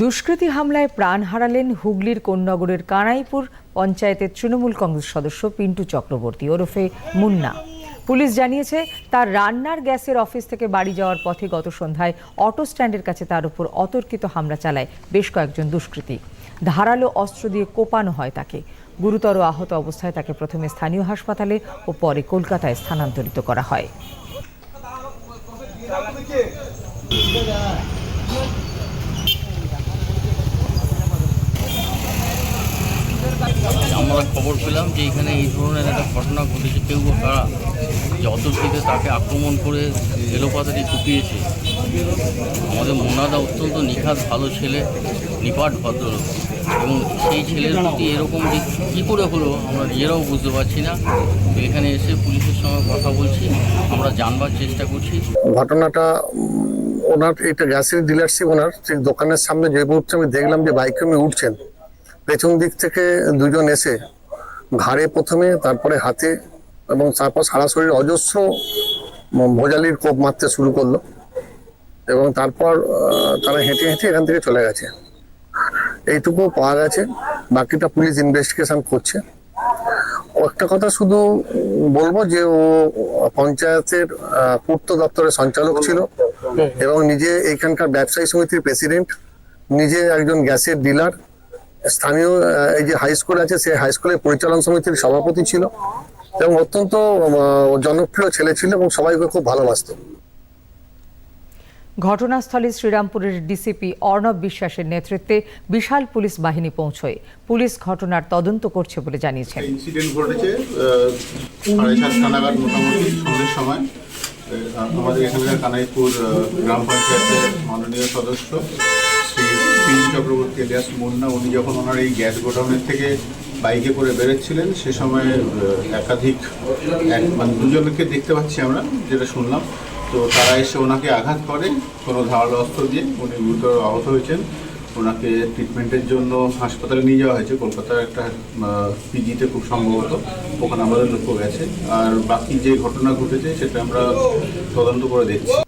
দুষ্কৃতী হামলায় প্রাণ হারালেন হুগলির কোন্নগরের কানাইপুর পঞ্চায়েতের তৃণমূল কংগ্রেস সদস্য পিন্টু চক্রবর্তী। ওরফে মুন্না। পুলিশ জানিয়েছে, তার রান্নার গ্যাসের অফিস থেকে বাড়ি যাওয়ার পথে গত সন্ধ্যায় অটো স্ট্যান্ডের কাছে তার উপর অতর্কিত হামলা চালায় বেশ কয়েকজন দুষ্কৃতী। ধারালো অস্ত্র দিয়ে কোপানো হয় তাকে। গুরুতর আহত অবস্থায় তাকে প্রথমে স্থানীয় হাসপাতালে ও পরে কলকাতায় স্থানান্তরিত করা হয়। আমরা খবর পেলাম যে এখানে এই ধরনের একটা ঘটনা ঘটেছে। কেউ কারা যে অতর্কিতে তাকে আক্রমণ করে এলোপাতারি কুপিয়েছে। আমাদের মোনাদা অত্যন্ত নিখাত ভালো ছেলে, নিপাট ভদ্রলোক এবং সেই ছেলের প্রতি এরকম যে কী করে হলো আমরা নিজেরাও বুঝতে পারছি না। এখানে এসে পুলিশের সঙ্গে কথা বলছি, আমরা জানবার চেষ্টা করছি। ঘটনাটা ওনার এটা গ্যাসের ডিলারশিপ ওনার। সেই দোকানের সামনে যে মুহূর্তে আমি দেখলাম যে বাইকে উনি উঠছেন পেছন দিক থেকে দুজন এসে ঘাড়ে প্রথমে, তারপরে হাতে এবং তারপর সারা শরীর অজস্র ভোজালির কোপ মারতে শুরু করল এবং তারপর তারা হেঁটে হেঁটে এখান থেকে চলে গেছে। এইটুকু পাওয়া গেছে। বাকিটা পুলিশ ইনভেস্টিগেশন করছে। একটা কথা শুধু বলব যে ও পঞ্চায়েতের পূর্ত দপ্তরের সঞ্চালক ছিল এবং নিজে এইখানকার ব্যবসায়ী সমিতির প্রেসিডেন্ট নিজে একজন গ্যাসের ডিলার স্থানীয় এই যে হাই স্কুল আছে সেই হাই স্কুলের পরিচালন সমিতির সভাপতি ছিল এবং অত্যন্ত জনপ্রিয় ছেলে ছিল এবং সবাইকে খুব ভালোবাসতো। ঘটনাস্থলে শ্রীরামপুরের ডিসিপি অর্ণব বিশ্বাসের নেতৃত্বে বিশাল পুলিশ বাহিনী পৌঁছয়। পুলিশ ঘটনার তদন্ত করছে বলে জানিয়েছেন। ইনসিডেন্ট ঘটেছে আহ, সাড়ে সাতটা নাগাদ মোটামুটি সন্ধ্যের সময়। আমাদের এখানকার কানাইপুর গ্রাম পঞ্চায়েতের মাননীয় সদস্য চক্রবর্তী এলিয়াস মুন্না উনি যখন ওনার এই গ্যাস গোডাউনের থেকে বাইকে করে বেরোচ্ছিলেন, সে সময় একাধিক এক মানে দুজনকে দেখতে পাচ্ছি আমরা, যেটা শুনলাম। তো তারা এসে ওনাকে আঘাত করে, কোনো ধারালো অস্ত্র দিয়ে উনি গুরুতর আহত হয়েছেন। ওনাকে ট্রিটমেন্টের জন্য হাসপাতালে নিয়ে যাওয়া হয়েছে, কলকাতার একটা পিজিতে খুব সম্ভবত, ওখানে আমাদের লক্ষ্য গেছে। আর বাকি যে ঘটনা ঘটেছে, সেটা আমরা তদন্ত করে দেখছি।